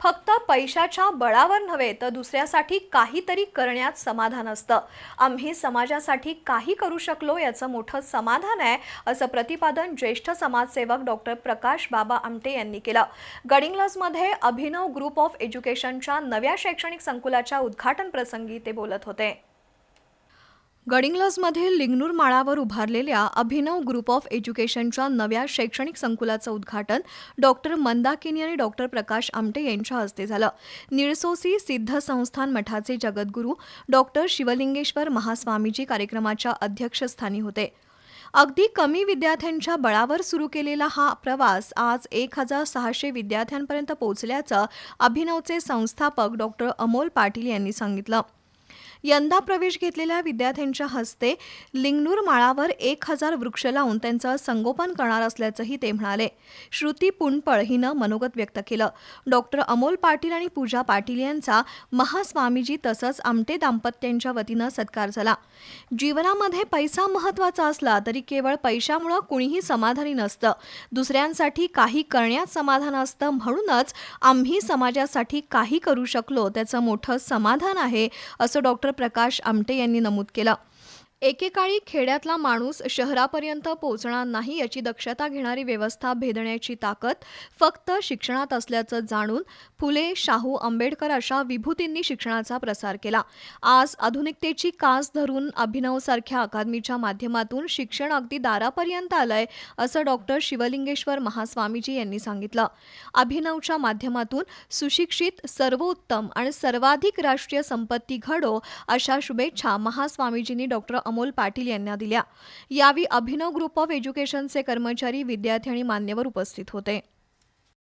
फक्त पैशाच्या बळावर नव्हे तर दुसऱ्यासाठी काहीतरी करण्यात समाधान असतं. आम्ही समाजासाठी काही करू शकलो याचं मोठं समाधान आहे असं प्रतिपादन ज्येष्ठ समाजसेवक डॉक्टर प्रकाश बाबा आमटे यांनी केलं. गडिंग्लजमध्ये अभिनव ग्रुप ऑफ एज्युकेशनच्या नव्या शैक्षणिक संकुलाच्या उद्घाटन प्रसंगी ते बोलत होते. गडिंग्लजमधील लिंगनूर माळावर उभारलेल्या अभिनव ग्रुप ऑफ एज्युकेशनच्या नव्या शैक्षणिक संकुलाचं उद्घाटन डॉक्टर मंदाकिनी आणि डॉक्टर प्रकाश आमटे यांच्या हस्ते झालं. निळसोसी सिद्ध संस्थान मठाचे जगद्गुरू डॉक्टर शिवलिंगेश्वर महास्वामीजी कार्यक्रमाच्या अध्यक्षस्थानी होते. अगदी कमी विद्यार्थ्यांच्या बळावर सुरू केलेला हा प्रवास आज एक हजार सहाशे विद्यार्थ्यांपर्यंत पोहोचल्याचं अभिनवचे संस्थापक डॉक्टर अमोल पाटील यांनी सांगितलं. यंदा प्रवेश घेतलेल्या विद्यार्थ्यांच्या हस्ते लिंगनूर माळावर एक हजार वृक्ष लावून त्यांचं संगोपन करणार असल्याचंही ते म्हणाले. श्रुती पुणपळ हिनं मनोगत व्यक्त केलं. डॉक्टर अमोल पाटील आणि पूजा पाटील यांचा महास्वामीजी तसंच आमटे दाम्पत्यांच्या वतीनं सत्कार झाला. जीवनामध्ये पैसा महत्त्वाचा असला तरी केवळ पैशामुळं कुणीही समाधानी नसतं. दुसऱ्यांसाठी काही करण्यात समाधान असतं म्हणूनच आम्ही समाजासाठी काही करू शकलो त्याचं मोठं समाधान आहे असं डॉक्टर प्रकाश आमटे यांनी नमूद केलं. एकेकाळी खेड्यातला माणूस शहरापर्यंत पोहोचणार नाही याची दक्षता घेणारी व्यवस्था भेदण्याची ताकद फक्त शिक्षणात असल्याचं जाणून फुले शाहू आंबेडकर अशा विभूतींनी शिक्षणाचा प्रसार केला. आज आधुनिकतेची कास धरून अभिनवसारख्या अकादमीच्या माध्यमातून शिक्षण अगदी दारापर्यंत आलंय असं डॉक्टर शिवलिंगेश्वर महास्वामीजी यांनी सांगितलं. अभिनवच्या माध्यमातून सुशिक्षित सर्वोत्तम आणि सर्वाधिक राष्ट्रीय संपत्ती घडो अशा शुभेच्छा महास्वामीजींनी डॉक्टर अमोल पाटील यांना दिल्या. यावेळी अभिनव ग्रुप ऑफ एज्युकेशनचे कर्मचारी विद्यार्थी आणि मान्यवर उपस्थित होते.